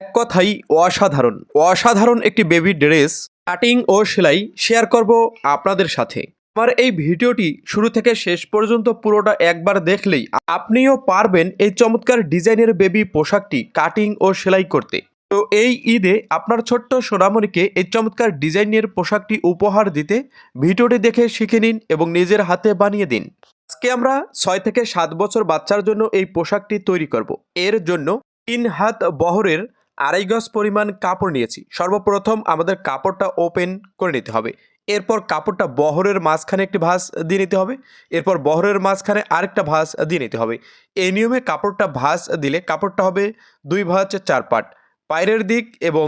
এক কথাই অসাধারণ। অসাধারণ একটি বেবি ড্রেস কাটিং ও সেলাই শেয়ার করব আপনাদের সাথে। আমার এই ভিডিওটি শুরু থেকে শেষ পর্যন্ত পুরোটা একবার দেখলেই আপনিও পারবেন এই চমৎকার ডিজাইনের বেবি পোশাকটি কাটিং ও সেলাই করতে। তো এই ঈদে আপনার ছোট্ট সোনামণিকে এই চমৎকার ডিজাইনের পোশাকটি উপহার দিতে ভিডিওটি দেখে শিখে নিন এবং নিজের হাতে বানিয়ে দিন। আজকে আমরা ছয় থেকে সাত বছর বাচ্চার জন্য এই পোশাকটি তৈরি করব। এর জন্য তিন হাত বহরের আড়াই গজ পরিমাণ কাপড় নিয়েছি। সর্বপ্রথম আমাদের কাপড়টা ওপেন করে নিতে হবে। এরপর কাপড়টা বহরের মাঝখানে একটি ভাঁজ দিয়ে নিতে হবে। এরপর বহরের মাঝখানে আরেকটা ভাঁজ দিয়ে নিতে হবে। এই নিয়মে কাপড়টা ভাঁজ দিলে কাপড়টা হবে দুই ভাঁজ, চার পাট। বাইরের দিক এবং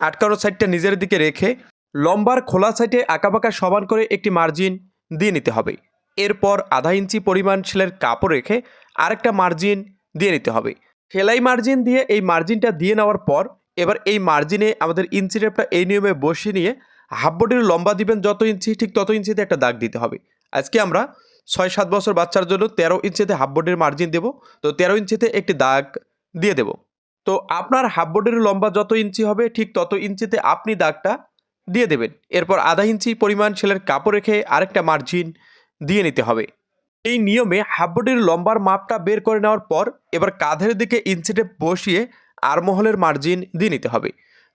আটকানো সাইডটা নিজের দিকে রেখে লম্বার খোলা সাইডে আঁকাবাঁকা সমান করে একটি মার্জিন দিয়ে নিতে হবে। এরপর আধা ইঞ্চি পরিমাণ সেলের কাপড় রেখে আরেকটা মার্জিন দিয়ে নিতে হবে। সেলাই মার্জিন দিয়ে এই মার্জিনটা দিয়ে নেওয়ার পর, এবার এই মার্জিনে আমাদের ইঞ্চি টেপটা এই নিয়মে বসিয়ে নিয়ে হাফ বডির লম্বা দিবেন যত ইঞ্চি ঠিক তত ইঞ্চিতে একটা দাগ দিতে হবে। আজকে আমরা ছয় সাত বছর বাচ্চার জন্য তেরো ইঞ্চিতে হাফ বডির মার্জিন দেবো, তো তেরো ইঞ্চিতে একটি দাগ দিয়ে দেব। তো আপনার হাফ বডির লম্বা যত ইঞ্চি হবে, ঠিক তত ইঞ্চিতে আপনি দাগটা দিয়ে দেবেন। এরপর আধা ইঞ্চি পরিমাণ ছেলের কাপড় রেখে আরেকটা মার্জিন দিয়ে নিতে হবে। এই নিয়মে হাফ বডির লম্বার মাপটা বের করে নেওয়ার পর এবার কাঁধের দিকে ইঞ্চিটে বসিয়ে আরমহলের মার্জিন দিয়ে নিতে হবে।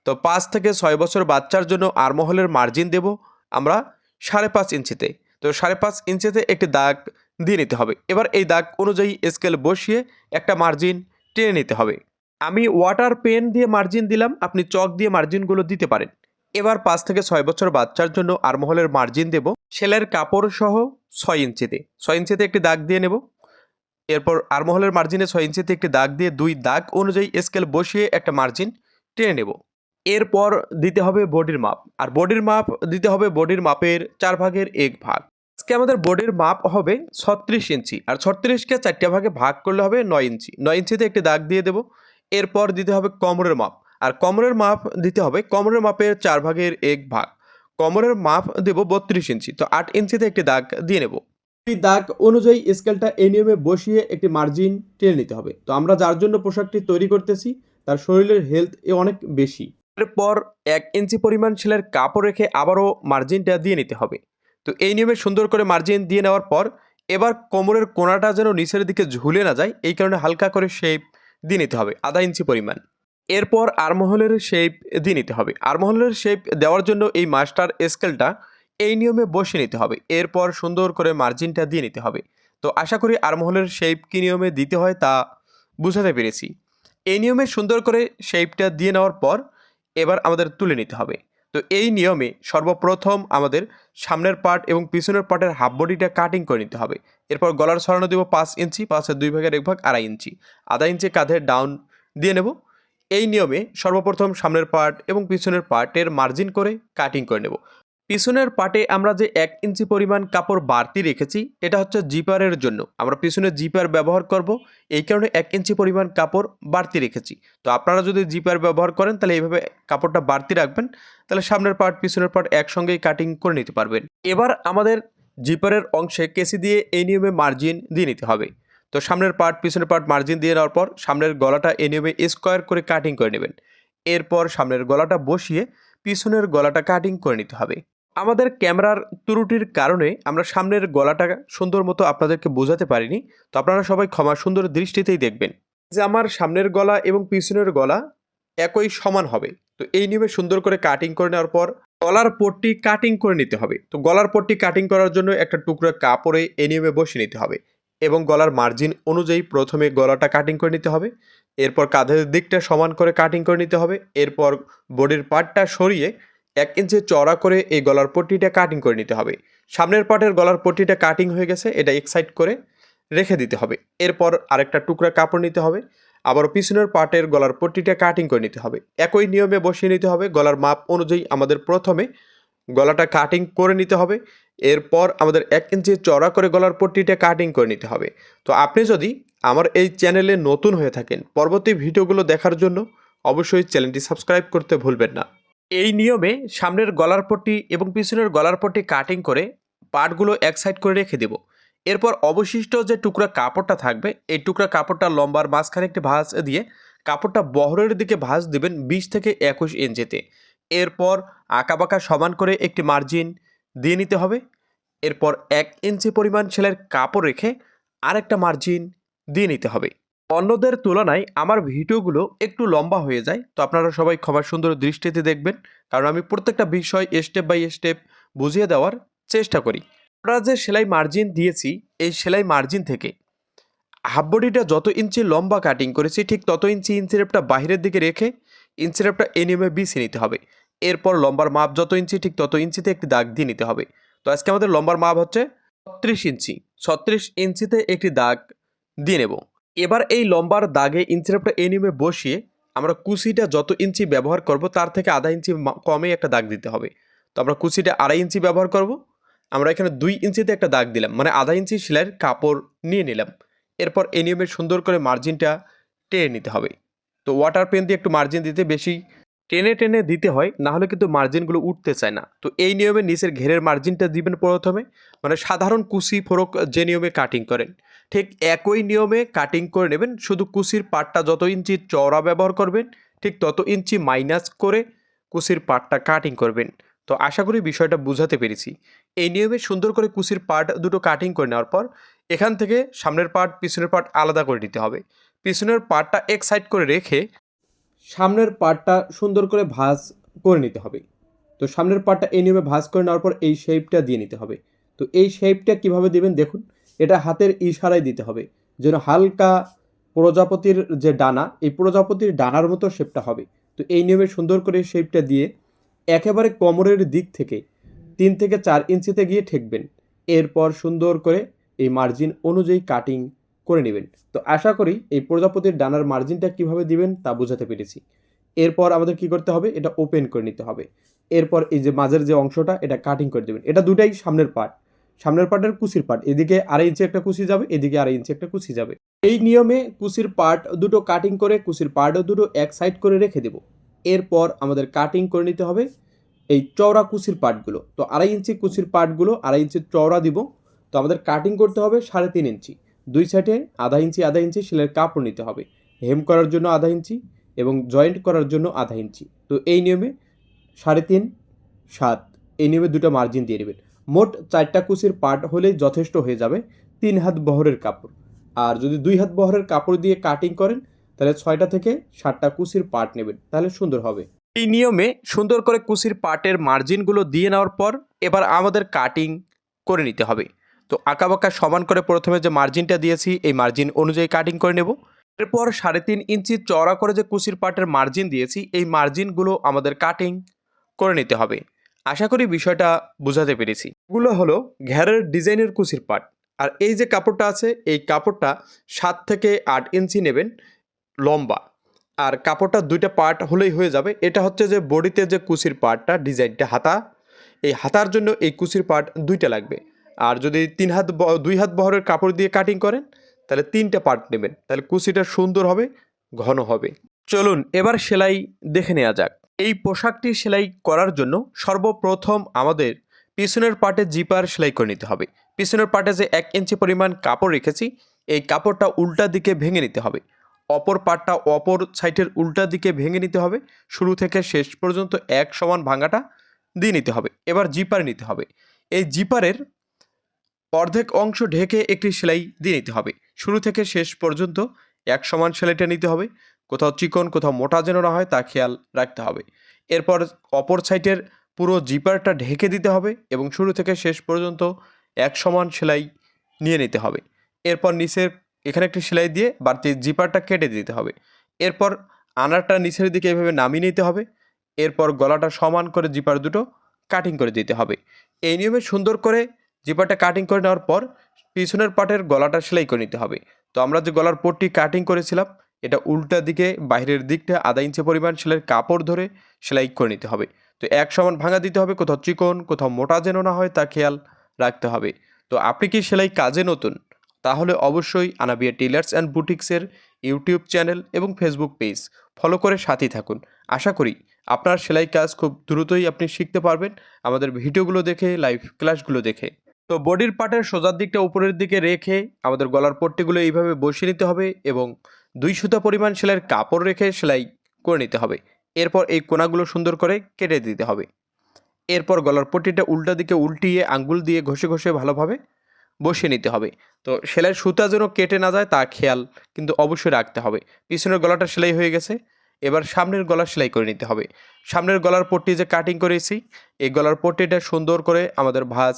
তো পাঁচ থেকে ছয় বছর বাচ্চার জন্য আরমহলের মার্জিন দেব আমরা সাড়ে পাঁচ ইঞ্চিতে। তো সাড়ে পাঁচ ইঞ্চিতে একটি দাগ দিয়ে নিতে হবে। এবার এই দাগ অনুযায়ী স্কেল বসিয়ে একটা মার্জিন টেনে নিতে হবে। আমি ওয়াটার পেন দিয়ে মার্জিন দিলাম, আপনি চক দিয়ে মার্জিনগুলো দিতে পারেন। এবার পাঁচ থেকে ছয় বছর বাচ্চার জন্য আরমহলের মার্জিন দেব, সেলের কাপড় সহ ছয় ইঞ্চিতে। ছয় ইঞ্চিতে একটি দাগ দিয়ে নেব। এরপর আরমহলের মার্জিনে ছয় ইঞ্চিতে একটি দাগ দিয়ে দুই দাগ অনুযায়ী স্কেল বসিয়ে একটা মার্জিন টেনে নেব। এরপর দিতে হবে বডির মাপ। আর বডির মাপ, দিতে হবে বডির মাপের চার ভাগের এক ভাগ। আজকে আমাদের বডির মাপ হবে ছত্রিশ ইঞ্চি। আর ছত্রিশকে চারটে ভাগে ভাগ করলে হবে নয় ইঞ্চি। নয় ইঞ্চিতে একটি দাগ দিয়ে দেব। এরপর দিতে হবে কোমরের মাপ। আর কোমরের মাপ দিতে হবে কোমরের মাপের চার ভাগের এক ভাগ। কোমরের মাপ দেব বত্রিশ ইঞ্চি তো আট ইঞ্চিতে একটি দাগ দিয়ে নেব। এই দাগ অনুযায়ী স্কেলটা এই নিয়মে বসিয়ে একটি মার্জিন টেনে নিতে হবে। তো আমরা যার জন্য পোশাকটি তৈরি করতেছি তার শরীরের হেলথ এ অনেক বেশি। এরপর এক ইঞ্চি পরিমাণ সেলের কাপড় রেখে আবারও মার্জিনটা দিয়ে নিতে হবে। তো এই নিয়মে সুন্দর করে মার্জিন দিয়ে নেওয়ার পর এবার কোমরের কোনাটা যেন নিচের দিকে ঝুলে না যায় এই কারণে হালকা করে শেপ দিয়ে নিতে হবে আধা ইঞ্চি পরিমাণ। এরপর আরমহলের শেপ দিয়ে নিতে হবে। আরমহলের শেপ দেওয়ার জন্য এই মাস্টার স্কেলটা এই নিয়মে বসে নিতে হবে। এরপর সুন্দর করে মার্জিনটা দিয়ে নিতে হবে। তো আশা করি আরমহলের শেপ কী নিয়মে দিতে হয় তা বুঝাতে পেরেছি। এই নিয়মে সুন্দর করে শেপটা দিয়ে নেওয়ার পর এবার আমাদের তুলে নিতে হবে। তো এই নিয়মে সর্বপ্রথম আমাদের সামনের পার্ট এবং পিছনের পার্টের হাফ বডিটা কাটিং করে নিতে হবে। এরপর গলার সরানো দেবো পাঁচ ইঞ্চি, পাঁচের দুই ভাগের এক ভাগ আড়াই ইঞ্চি। আধা ইঞ্চি কাঁধের ডাউন দিয়ে নেব। এই নিয়মে সর্বপ্রথম সামনের পার্ট এবং পিছনের পার্টের মার্জিন করে কাটিং করে নেব। পিছনের পার্টে আমরা যে এক ইঞ্চি পরিমাণ কাপড় বাড়তি রেখেছি, এটা হচ্ছে জিপারের জন্য। আমরা পিছনে জিপার ব্যবহার করব, এই কারণে এক ইঞ্চি পরিমাণ কাপড় বাড়তি রেখেছি। তো আপনারা যদি জিপার ব্যবহার করেন, তাহলে এইভাবে কাপড়টা বাড়তি রাখবেন, তাহলে সামনের পার্ট পিছনের পার্ট একসঙ্গেই কাটিং করে নিতে পারবেন। এবার আমাদের জিপারের অংশে কেসি দিয়ে এই নিয়মে মার্জিন দিয়ে নিতে হবে। তো সামনের পার্ট পিছনের পার্ট মার্জিন দিয়ে নেওয়ার পর সামনের গলাটা এই নিয়মে স্কোয়ার করে কাটিং করে নেবেন। এরপর সামনের গলাটা বসিয়ে পিছনের গলাটা কাটিং করে নিতে হবে। আমাদের ক্যামেরার ত্রুটির কারণে আমরা সামনের গলাটা সুন্দর মতো আপনাদেরকে বোঝাতে পারিনি, তো আপনারা সবাই ক্ষমা সুন্দর দৃষ্টিতেই দেখবেন যে আমার সামনের গলা এবং পিছনের গলা একই সমান হবে। তো এই নিয়মে সুন্দর করে কাটিং করে নেওয়ার পর গলার পট্টি কাটিং করে নিতে হবে। তো গলার পট্টি কাটিং করার জন্য একটা টুকরো কাপড়ে এ নিয়মে বসিয়ে নিতে হবে। এবং গলার মার্জিন অনুযায়ী প্রথমে গলাটা কাটিং করে নিতে হবে, এরপর কাঁধের দিকটা সমান করে কাটিং করে নিতে হবে, এরপর বডির পার্টটা সরিয়ে এক ইঞ্চি চড়া করে এই গলার পট্টিটা কাটিং করে নিতে হবে। সামনের পার্টের গলার পট্টিটা কাটিং হয়ে গেছে, এটা এক সাইড করে রেখে দিতে হবে। এরপর আরেকটা টুকরা কাপড় নিতে হবে, আবার পিছনের পার্টের গলার পট্টিটা কাটিং করে নিতে হবে। একই নিয়মে বসিয়ে নিতে হবে, গলার মাপ অনুযায়ী আমাদের প্রথমে গলাটা কাটিং করে নিতে হবে এরপর আমাদের এক ইঞ্চি চড়া করে গলার পট্টিটা কাটিং করে নিতে হবে। তো আপনি যদি আমার এই চ্যানেলে নতুন হয়ে থাকেন, পরবর্তী ভিডিওগুলো দেখার জন্য অবশ্যই চ্যানেলটি সাবস্ক্রাইব করতে ভুলবেন না। এই নিয়মে সামনের গলার পট্টি এবং পিছনের গলার পট্টি কাটিং করে পার্টগুলো এক সাইড করে রেখে দেব। এরপর অবশিষ্ট যে টুকরা কাপড়টা থাকবে, এই টুকরা কাপড়টা লম্বার মাঝখানে একটি ভাঁজ দিয়ে কাপড়টা বহরের দিকে ভাঁজ দিবেন বিশ থেকে একুশ ইঞ্চিতে। এরপর আঁকাবাঁকা সমান করে একটি মার্জিন দিয়ে নিতে হবে। এরপর এক ইঞ্চি পরিমাণ সেলাইয়ের কাপড় রেখে আরেকটা মার্জিন দিয়ে নিতে হবে। অন্যদের তুলনায় আমার ভিডিওগুলো একটু লম্বা হয়ে যায়, তো আপনারা সবাই ক্ষমা সুন্দর দৃষ্টিতে দেখবেন, কারণ আমি প্রত্যেকটা বিষয় স্টেপ বাই স্টেপ বুঝিয়ে দেওয়ার চেষ্টা করি। আমরা যে সেলাই মার্জিন দিয়েছি, এই সেলাই মার্জিন থেকে হাফ বডিটা যত ইঞ্চি লম্বা কাটিং করেছি, ঠিক তত ইঞ্চি ইঞ্চিরেপটা বাইরের দিকে রেখে ইঞ্চিরেপটা এনিমে বিছে নিতে হবে। এরপর লম্বার মাপ যত ইঞ্চি, ঠিক তত ইঞ্চিতে একটি দাগ দিয়ে নিতে হবে। তো আজকে আমাদের লম্বার মাপ হচ্ছে ছত্রিশ ইঞ্চি। ছত্রিশ ইঞ্চিতে একটি দাগ দিয়ে নেব। এবার এই লম্বার দাগে ইঞ্চিরেপটা এনিমে বসিয়ে আমরা কুচিটা যত ইঞ্চি ব্যবহার করব, তার থেকে আধা ইঞ্চি কমে একটা দাগ দিতে হবে। তো আমরা কুচিটা আড়াই ইঞ্চি ব্যবহার করব। আমরা এখানে দুই ইঞ্চিতে একটা দাগ দিলাম মানে আধা ইঞ্চি সেলাইয়ের কাপড় নিয়ে নিলাম। এরপর এই নিয়মে সুন্দর করে মার্জিনটা টেনে নিতে হবে। তো ওয়াটার পেন দিয়ে একটু মার্জিন দিতে, বেশি টেনে টেনে দিতে হয় না হলে কিন্তু মার্জিনগুলো উঠতে চায় না। তো এই নিয়মে নিচের ঘেরের মার্জিনটা দিবেন প্রথমে মানে সাধারণ কুচি ফোরক যে নিয়মে কাটিং করেন। ঠিক একই নিয়মে কাটিং করে নেবেন, শুধু কুচির পাটটা যত ইঞ্চি চওড়া ব্যবহার করবেন, ঠিক তত ইঞ্চি মাইনাস করে কুচির পাটটা কাটিং করবেন। তো আশা করি বিষয়টা বুঝাতে পেরেছি। এই নিয়মে সুন্দর করে কুচির পার্ট দুটো কাটিং করে নেওয়ার পর, এখান থেকে সামনের পার্ট পিছনের পার্ট আলাদা করে নিতে হবে। পিছনের পার্টটা এক সাইড করে রেখে সামনের পার্টটা সুন্দর করে ভাঁজ করে নিতে হবে। তো সামনের পার্টটা এই নিয়মে ভাঁজ করে নেওয়ার পর এই শেপটা দিয়ে নিতে হবে। তো এই শেপটা কীভাবে দিবেন দেখুন, এটা হাতের ইশারায় দিতে হবে। যেন হালকা প্রজাপতির যে ডানা, এই প্রজাপতির ডানার মতো শেপটা হবে। তো এই নিয়মে সুন্দর করে শেপটা দিয়ে একেবারে কোমরের দিক থেকে তিন থেকে চার ইঞ্চিতে গিয়ে ঠেকবেন। এরপর সুন্দর করে এই মার্জিন অনুযায়ী কাটিং করে নেবেন। তো আশা করি এই প্রজাপতির ডানার মার্জিনটা কীভাবে দিবেন তা বোঝাতে পেরেছি। এরপর আমাদের কি করতে হবে? এটা ওপেন করে নিতে হবে। এরপর এই যে মাঝের যে অংশটা, এটা কাটিং করে দেবেন। এটা দুটাই সামনের পার্ট সামনের পার্টের কুচির পার্ট এদিকে আড়াই ইঞ্চি একটা কুচি যাবে, এদিকে আড়াই ইঞ্চি একটা কুচি যাবে। এই নিয়মে কুচির পার্ট দুটো কাটিং করে কুচির পার্টও দুটো এক সাইড করে রেখে দেব। এরপর আমাদের কাটিং করে নিতে হবে এই চওড়া কুচির পার্টগুলো তো আড়াই ইঞ্চি কুচির পার্টগুলো আড়াই ইঞ্চি চওড়া দিব। তো আমাদের কাটিং করতে হবে সাড়ে তিন ইঞ্চি দুই সাইডে আধা ইঞ্চি আধা ইঞ্চি সেলের কাপড় নিতে হবে। হেম করার জন্য আধা ইঞ্চি এবং জয়েন্ট করার জন্য আধা ইঞ্চি। তো এই নিয়মে সাড়ে তিন, সাত, এই নিয়মে দুটো মার্জিন দিয়ে নেবেন। মোট চারটা কুচির পার্ট হলেই যথেষ্ট হয়ে যাবে তিন হাত বহরের কাপড়। আর যদি দুই হাত বহরের কাপড় দিয়ে কাটিং করেন, তাহলে ছয়টা থেকে সাতটা কুচির পার্ট নেবেন। তাহলে সুন্দর হবে। এই নিয়মে সুন্দর করে কুচির পার্টের মার্জিনগুলো দিয়ে নেওয়ার পর এবার আমাদের কাটিং করে নিতে হবে। তো আঁকাবাঁকা সমান করে প্রথমে যে মার্জিনটা দিয়েছি, এই মার্জিন অনুযায়ী কাটিং করে নেব। এরপর সাড়ে তিন ইঞ্চি চওড়া করে যে কুচির পার্টের মার্জিন দিয়েছি, এই মার্জিনগুলো আমাদের কাটিং করে নিতে হবে। আশা করি বিষয়টা বোঝাতে পেরেছি। এগুলো হলো ঘেরের ডিজাইনের কুচির পার্ট আর এই যে কাপড়টা আছে, এই কাপড়টা সাত থেকে আট ইঞ্চি নেবেন, লম্বা। আর কাপড়টা দুইটা পার্ট হলেই হয়ে যাবে। এটা হচ্ছে যে বডিতে যে কুচির পার্টটা ডিজাইনটা, হাতা। এই হাতার জন্য এই কুচির পার্ট দুইটা লাগবে। আর যদি তিন হাত দুই হাত বহরের কাপড় দিয়ে কাটিং করেন, তাহলে তিনটা পার্ট নেবেন। তাহলে কুচিটা সুন্দর হবে, ঘন হবে। চলুন, এবার সেলাই দেখে নেওয়া যাক। এই পোশাকটি সেলাই করার জন্য সর্বপ্রথম আমাদের পিছনের পার্টে জিপার সেলাই করে নিতে হবে। পিছনের পার্টে যে এক ইঞ্চি পরিমাণ কাপড় রেখেছি, এই কাপড়টা উল্টা দিকে ভেঙে নিতে হবে। অপর পার্টটা অপর সাইডের উল্টা দিকে ভেঙে নিতে হবে। শুরু থেকে শেষ পর্যন্ত এক সমান ভাঙাটা দিয়ে নিতে হবে। এবার জিপার নিতে হবে। এই জিপারের অর্ধেক অংশ ঢেকে একটি সেলাই দিয়ে নিতে হবে। শুরু থেকে শেষ পর্যন্ত এক সমান সেলাইটা নিতে হবে। কোথাও চিকন, কোথাও মোটা যেন না হয় তা খেয়াল রাখতে হবে। এরপর অপর সাইডের পুরো জিপারটা ঢেকে দিতে হবে এবং শুরু থেকে শেষ পর্যন্ত এক সমান সেলাই নিয়ে নিতে হবে। এরপর নিচের এখানে একটি সেলাই দিয়ে বাড়তি জিপারটা কেটে দিতে হবে। এরপর আনারটা নিচের দিকে এভাবে নামিয়ে নিতে হবে। এরপর গলাটা সমান করে জিপার দুটো কাটিং করে দিতে হবে। এই নিয়মে সুন্দর করে জিপারটা কাটিং করে নেওয়ার পর পিছনের পাটের গলাটা সেলাই করে নিতে হবে। তো আমরা যে গলার পট্টি কাটিং করেছিলাম, এটা উল্টা দিকে বাইরের দিকটা আধা ইঞ্চি পরিমাণ সেলাইয়ের কাপড় ধরে সেলাই করে নিতে হবে। তো এক সমান ভাঙা দিতে হবে, কোথাও চিকন, কোথাও মোটা যেন না হয় তা খেয়াল রাখতে হবে। তো আপনি কি সেলাই কাজে নতুন? তাহলে অবশ্যই আনাবিয়া টেলার্স অ্যান্ড বুটিক্সের ইউটিউব চ্যানেল এবং ফেসবুক পেজ ফলো করে সাথেই থাকুন। আশা করি আপনার সেলাই কাজ খুব দ্রুতই আপনি শিখতে পারবেন। আমাদের ভিডিওগুলো দেখে, লাইভ ক্লাসগুলো দেখে। তো বডির পার্টের সোজার দিকটা উপরের দিকে রেখে আমাদের গলার পট্টিগুলো এইভাবে বসিয়ে নিতে হবে এবং দুই সুতা পরিমাণ সেলাইয়ের কাপড় রেখে সেলাই করে নিতে হবে। এরপর এই কোনাগুলো সুন্দর করে কেটে দিতে হবে। এরপর গলার পট্টিটা উল্টা দিকে উল্টিয়ে আঙ্গুল দিয়ে ঘষে ঘষে ভালোভাবে বসিয়ে নিতে হবে। তো সেলাইয়ের সুতা যেন কেটে না যায় তা খেয়াল কিন্তু অবশ্যই রাখতে হবে। পিছনের গলাটা সেলাই হয়ে গেছে। এবার সামনের গলা সেলাই করে নিতে হবে। সামনের গলার পট্টি যে কাটিং করেছি, এই গলার পট্টিটা সুন্দর করে আমাদের ভাঁজ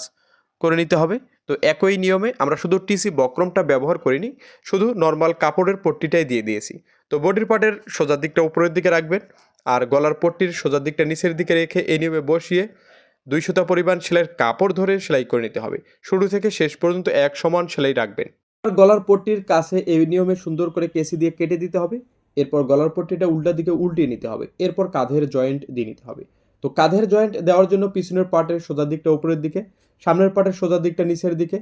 করে নিতে হবে। তো একই নিয়মে আমরা শুধু টিসি বক্রমটা ব্যবহার করিনি, শুধু নর্মাল কাপড়ের পট্টিটাই দিয়ে দিয়েছি। তো বডির পার্টের সোজার দিকটা উপরের দিকে রাখবেন আর গলার পট্টির সোজার দিকটা নিচের দিকে রেখে এই নিয়মে বসিয়ে দুই সুতা পরিমাণ সেলাইয়ের কাপড় ধরে সেলাই করে নিতে হবে। শুরু থেকে শেষ পর্যন্ত এক সমান সেলাই রাখবেন। গলার পট্টির কাছে এই নিয়মে সুন্দর করে কেসি দিয়ে কেটে দিতে হবে। এরপর গলার পট্টিটা উল্টা দিকে উল্টিয়ে নিতে হবে। এরপর কাঁধের জয়েন্ট দিয়ে নিতে হবে। তো কাঁধের জয়েন্ট দেওয়ার জন্য পিছনের পার্টের সোজার দিকটা উপরের দিকে, সামনের পার্টের সোজার দিকটা নিচের দিকে।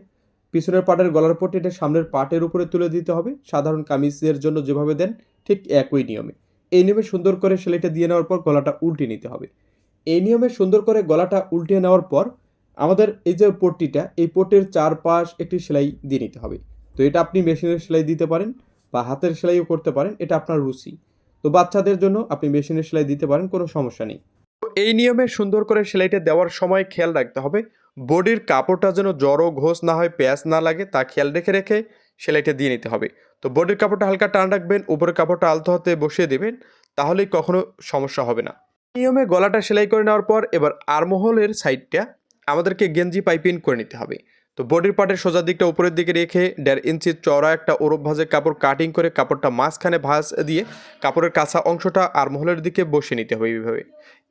পিছনের পার্টের গলার পট্টিটা সামনের পার্টের উপরে তুলে দিতে হবে। সাধারণ কামিজের জন্য যেভাবে দেন ঠিক একই নিয়মে। এই নিয়মে সুন্দর করে সেলাইটা দিয়ে নেওয়ার পর গলাটা উল্টে নিতে হবে। এই নিয়মে সুন্দর করে গলাটা উল্টে নেওয়ার পর আমাদের এই যে পট্টিটা, এই পট্টির চারপাশ একটি সেলাই দিয়ে নিতে হবে। তো এটা আপনি মেশিনের সেলাই দিতে পারেন বা হাতের সেলাইও করতে পারেন, এটা আপনার রুচি। তো বাচ্চাদের জন্য আপনি মেশিনের সেলাই দিতে পারেন, কোনো সমস্যা নেই। এই নিয়মে সুন্দর করে সেলাইটা দেওয়ার সময় খেয়াল রাখতে হবে। বডির কাপড়টা যেন জড়ো ঘোষ না হয়, প্যাঁচ না লাগে, তা খেয়াল রেখে রেখে সেলাইটা দিয়ে নিতে হবে। তো বডির কাপড়টা হালকা টান রাখবেন, উপরের কাপড়টা আলতো হাতে বসিয়ে দেবেন, তাহলেই কখনো সমস্যা হবে না। নিয়মে গলাটা সেলাই করে নেওয়ার পর এবার আরমহলের সাইডটা আমাদেরকে গেঞ্জি পাইপিং করে নিতে হবে। তো বডির পার্টের সোজা দিকটা উপরের দিকে রেখে দেড় ইঞ্চি চড়া একটা ওরব ভাজে কাপড় কাটিং করে কাপড়টা মাঝখানে ভাঁজ দিয়ে কাপড়ের কাঁচা অংশটা আরমহলের দিকে বসিয়ে নিতে হবে এইভাবে।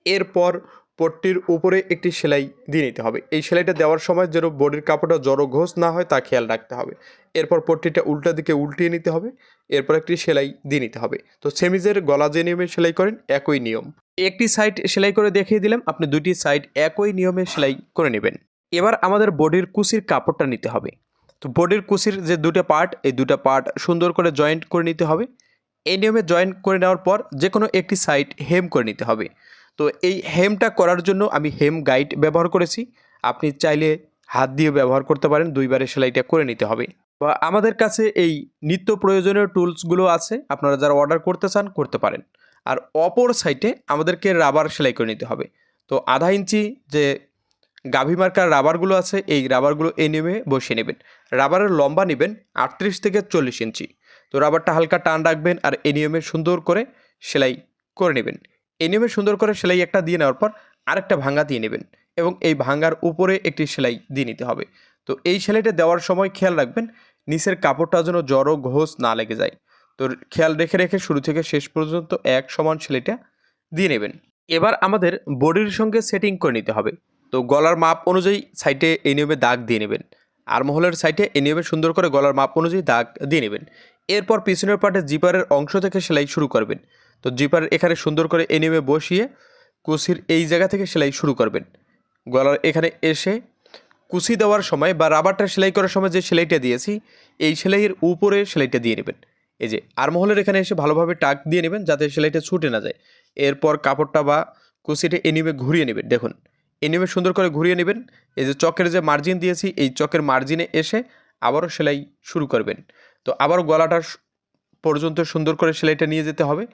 এরপর পট্টির উপরে একটি সেলাই দিয়ে নিতে হবে। এই সেলাইটা দেওয়ার সময় যেন বডির কাপড়টা জড়ো ঘোষ না হয় তা খেয়াল রাখতে হবে। এরপর পট্টিটা উল্টা দিকে উল্টিয়ে নিতে হবে। এরপর একটি সেলাই দিয়ে নিতে হবে। তো সেমিজের গলা যে নিয়মে সেলাই করেন, একই নিয়ম। একটি সাইড সেলাই করে দেখিয়ে দিলাম, আপনি দুটি সাইড একই নিয়মে সেলাই করে নেবেন। এবার আমাদের বডির কুচির কাপড়টা নিতে হবে। তো বডির কুচির যে দুটো পার্ট, এই দুটো পার্ট সুন্দর করে জয়েন্ট করে নিতে হবে। এই নিয়মে জয়েন্ট করে নেওয়ার পর যে কোনো একটি সাইড হেম করে নিতে হবে। তো এই হেমটা করার জন্য আমি হেম গাইড ব্যবহার করেছি। আপনি চাইলে হাত দিয়ে ব্যবহার করতে পারেন, দুইবারে সেলাইটা করে নিতে হবে। বা আমাদের কাছে এই নিত্য প্রয়োজনীয় টুলসগুলো আছে, আপনারা যারা অর্ডার করতে চান, করতে পারেন। আর অপর সাইডে আমাদেরকে রাবার সেলাই করে নিতে হবে। তো আধা ইঞ্চি যে গাভী মার্কার রাবারগুলো আছে, এই রাবারগুলো এ নিয়মে বসিয়ে নেবেন। রাবারের লম্বা নেবেন আটত্রিশ থেকে চল্লিশ ইঞ্চি। তো রাবারটা হালকা টান রাখবেন আর এ নিয়মে সুন্দর করে সেলাই করে নেবেন। এই নিয়মে সুন্দর করে সেলাই একটা দিয়ে নেওয়ার পর আরেকটা ভাঙ্গা দিয়ে নেবেন এবং এই ভাঙ্গার উপরে একটি সেলাই দিয়ে নিতে হবে। তো এই সেলাইটা দেওয়ার সময় খেয়াল রাখবেন, নিচের কাপড়টা যেন জড়ো ঘোষ না লেগে যায়। তো খেয়াল রেখে রেখে শুরু থেকে শেষ পর্যন্ত এক সমান সেলাইটা দিয়ে নেবেন। এবার আমাদের বডির সঙ্গে সেটিং করে নিতে হবে। তো গলার মাপ অনুযায়ী সাইডে এই নিয়মে দাগ দিয়ে নেবেন আর মহলের সাইডে এই নিয়মে সুন্দর করে গলার মাপ অনুযায়ী দাগ দিয়ে নেবেন। এরপর পিছনের পাটে জিপারের অংশ থেকে সেলাই শুরু করবেন। তো জিপার এখানে সুন্দর করে এনিমে বসিয়ে কুচির এই জায়গা থেকে সেলাই শুরু করবেন। গলার এখানে এসে কুচি দেওয়ার সময় বা রাবারটা সেলাই করার সময় যে সেলাইটা দিয়েছি, এই সেলাইয়ের উপরে সেলাইটা দিয়ে নেবেন। এই যে আরমহলের এখানে এসে ভালোভাবে টাক দিয়ে নেবেন যাতে সেলাইটা ছুটে না যায়। এরপর কাপড়টা বা কুচিটা এনিমে ঘুরিয়ে নেবেন। দেখুন এনিমে সুন্দর করে ঘুরিয়ে নেবেন। এই যে চকের যে মার্জিন দিয়েছি, এই চকের মার্জিনে এসে আবারও সেলাই শুরু করবেন। তো আবার গলাটা পর্যন্ত সুন্দর করে সেলাইটা নিয়ে যেতে হবে।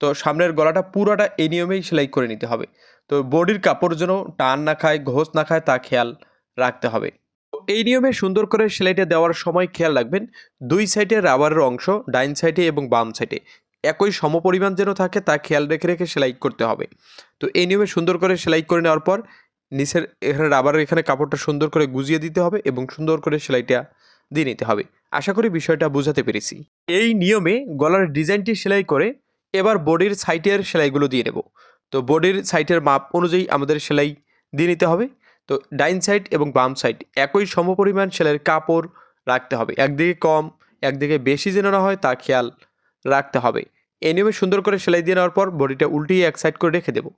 তো সামনের গলাটা পুরোটা এই নিয়মেই সেলাই করে নিতে হবে। তো বডির কাপড় যেন টান না খায়, ঘোষ না খায়, তা খেয়াল রাখতে হবে। তো এই নিয়মে সুন্দর করে সেলাইটা দেওয়ার সময় খেয়াল রাখবেন, দুই সাইডে রাবারের অংশ, ডাইন সাইডে এবং বাম সাইডে। একই সমপরিমাণ যেন থাকে, তা খেয়াল রেখে রেখে সেলাই করতে হবে। তো এই নিয়মে সুন্দর করে সেলাই করে নেওয়ার পর নিচের এখানে রাবারের এখানে কাপড়টা সুন্দর করে গুজিয়ে দিতে হবে এবং সুন্দর করে সেলাইটা দিয়ে নিতে হবে। আশা করি বিষয়টা বোঝাতে পেরেছি। এই নিয়মে গলার ডিজাইনটি সেলাই করে এবার বডির সাইটের সেলাইগুলো দিয়ে নেব। তো বডির সাইটের মাপ অনুযায়ী আমাদের সেলাই দিয়ে নিতে হবে। তো ডাইন সাইড এবং বাম সাইড একই সমপরিমাণ সেলাইয়ের কাপড় রাখতে হবে। একদিকে কম, একদিকে বেশি যেন না হয় তা খেয়াল রাখতে হবে। এই নিয়মে সুন্দর করে সেলাই দিয়ে নেওয়ার পর বডিটা উল্টিয়ে এক সাইড করে রেখে দেবো।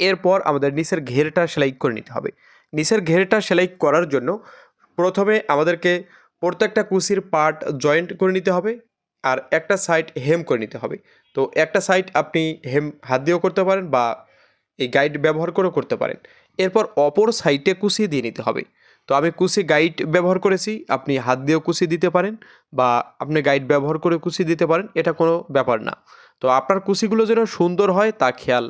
এরপর আমাদের নিচের ঘেরটা সেলাই করে নিতে হবে। নিচের ঘেরটা সেলাই করার জন্য প্রথমে আমাদেরকে প্রত্যেকটা কুচির পার্ট জয়েন্ট করে নিতে হবে আর একটা সাইড হেম করে নিতে হবে। তো একটা সাইড আপনি হেম হাত দিয়েও করতে পারেন বা এই গাইড ব্যবহার করেও করতে পারেন। এরপর অপর সাইডে কুচিয়ে দিয়ে নিতে হবে। তো আমি কুচি গাইড ব্যবহার করেছি, আপনি হাত দিয়েও কুচি দিতে পারেন বা আপনি গাইড ব্যবহার করে কুচি দিতে পারেন, এটা কোনো ব্যাপার না। তো আপনার কুচিগুলো যেন সুন্দর হয়, তা খেয়াল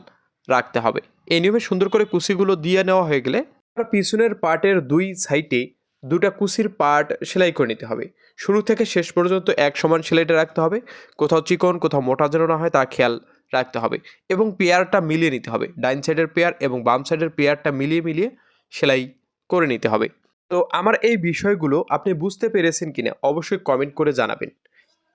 রাখতে হবে। এই নিয়মে সুন্দর করে কুচিগুলো দিয়ে নেওয়া হয়ে গেলে পিছনের পার্টের দুই সাইডে দুটা কুচির পার্ট সেলাই করে নিতে হবে। শুরু থেকে শেষ পর্যন্ত এক সমান সেলাইটা রাখতে হবে। কোথাও চিকন, কোথাও মোটা যেন না হয় তা খেয়াল রাখতে হবে এবং পেয়ারটা মিলিয়ে নিতে হবে। ডাইন সাইডের পেয়ার এবং বাম সাইডের পেয়ারটা মিলিয়ে মিলিয়ে সেলাই করে নিতে হবে। তো আমার এই বিষয়গুলো আপনি বুঝতে পেরেছেন কিনা অবশ্যই কমেন্ট করে জানাবেন।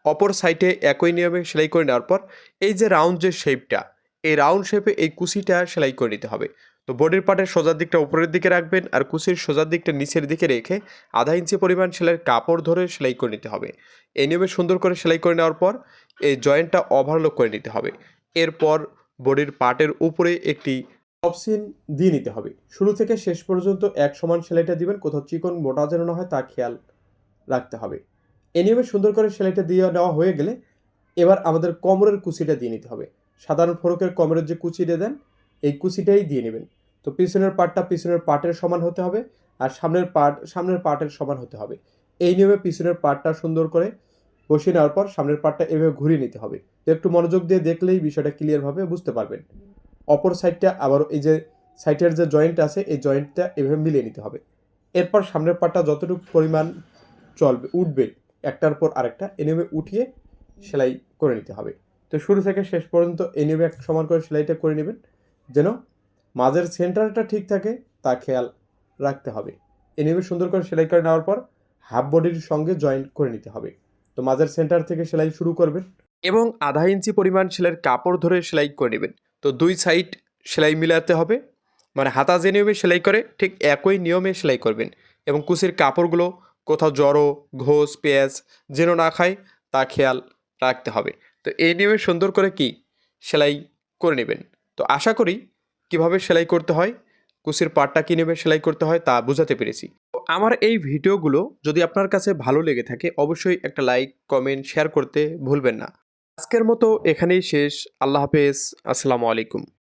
অপর সাইডে একই নিয়মে সেলাই করে নেওয়ার পর এই যে রাউন্ড যে শেপটা, এই রাউন্ড শেপে এই কুচিটা সেলাই করে নিতে হবে। তো বডির পার্টের সোজার দিকটা উপরের দিকে রাখবেন আর কুচির সোজার দিকটা নিচের দিকে রেখে আধা ইঞ্চি পরিমাণ সেলাইয়ের কাপড় ধরে সেলাই করে নিতে হবে। এই নিয়মে সুন্দর করে সেলাই করে নেওয়ার পর এই জয়েন্টটা ওভারলোক করে নিতে হবে। এরপর বডির পার্টের উপরে একটি অপশন দিয়ে নিতে হবে। শুরু থেকে শেষ পর্যন্ত এক সমান সেলাইটা দিবেন, কোথাও চিকন মোটা যেন না হয় তা খেয়াল রাখতে হবে। এই নিয়মে সুন্দর করে সেলাইটা দিয়ে নেওয়া হয়ে গেলে এবার আমাদের কোমরের কুচিটা দিয়ে নিতে হবে। সাধারণ ফরকের কোমরের যে কুচিটা দেন এই কুচিটাই দিয়ে নেবেন। তো পিছনের পার্টটা পিছনের পার্টের সমান হতে হবে আর সামনের পার্ট সামনের পার্টের সমান হতে হবে। এই নিয়মে পিছনের পার্টটা সুন্দর করে বসিয়ে নেওয়ার পর সামনের পার্টটা এভাবে ঘুরিয়ে নিতে হবে। তো একটু মনোযোগ দিয়ে দেখলেই বিষয়টা ক্লিয়ারভাবে বুঝতে পারবেন। অপর সাইডটা আবার এই যে সাইডের যে জয়েন্ট আছে, এই জয়েন্টটা এভাবে মিলিয়ে নিতে হবে। এরপর সামনের পার্টটা যতটুকু পরিমাণ চলবে, উঠবে, একটার পর আরেকটা এনিমে উঠিয়ে সেলাই করে নিতে হবে। তো শুরু থেকে শেষ পর্যন্ত এনিমে এক সমান করে সেলাইটা করে নেবেন। যেন মাঝের সেন্টারটা ঠিক থাকে, তা খেয়াল রাখতে হবে। এনিমে সুন্দর করে সেলাই করে নেওয়ার পর হাফ বডির সঙ্গে জয়েন করে নিতে হবে। তো মাঝের সেন্টার থেকে সেলাই শুরু করবেন এবং আধা ইঞ্চি পরিমাণ সেলাইয়ের কাপড় ধরে সেলাই করে নেবেন। তো দুই সাইড সেলাই মিলাতে হবে। মানে হাতা যে নিয়মে সেলাই করে, ঠিক একই নিয়মে সেলাই করবেন এবং কুচির কাপড়গুলো কোথাও জড়ো, ঘোষ, পেঁয়াজ যেন না খায়, তা খেয়াল রাখতে হবে। তো এই নিয়মে সুন্দর করে কি? সেলাই করে নেবেন। তো আশা করি কীভাবে সেলাই করতে হয় কুচির পাটটা কী নেবে সেলাই করতে হয় তা বোঝাতে পেরেছি। তো আমার এই ভিডিওগুলো যদি আপনার কাছে ভালো লেগে থাকে, অবশ্যই একটা লাইক কমেন্ট শেয়ার করতে ভুলবেন না। আজকের মতো এখানেই শেষ। আল্লাহ হাফেজ। আসসালামু আলাইকুম।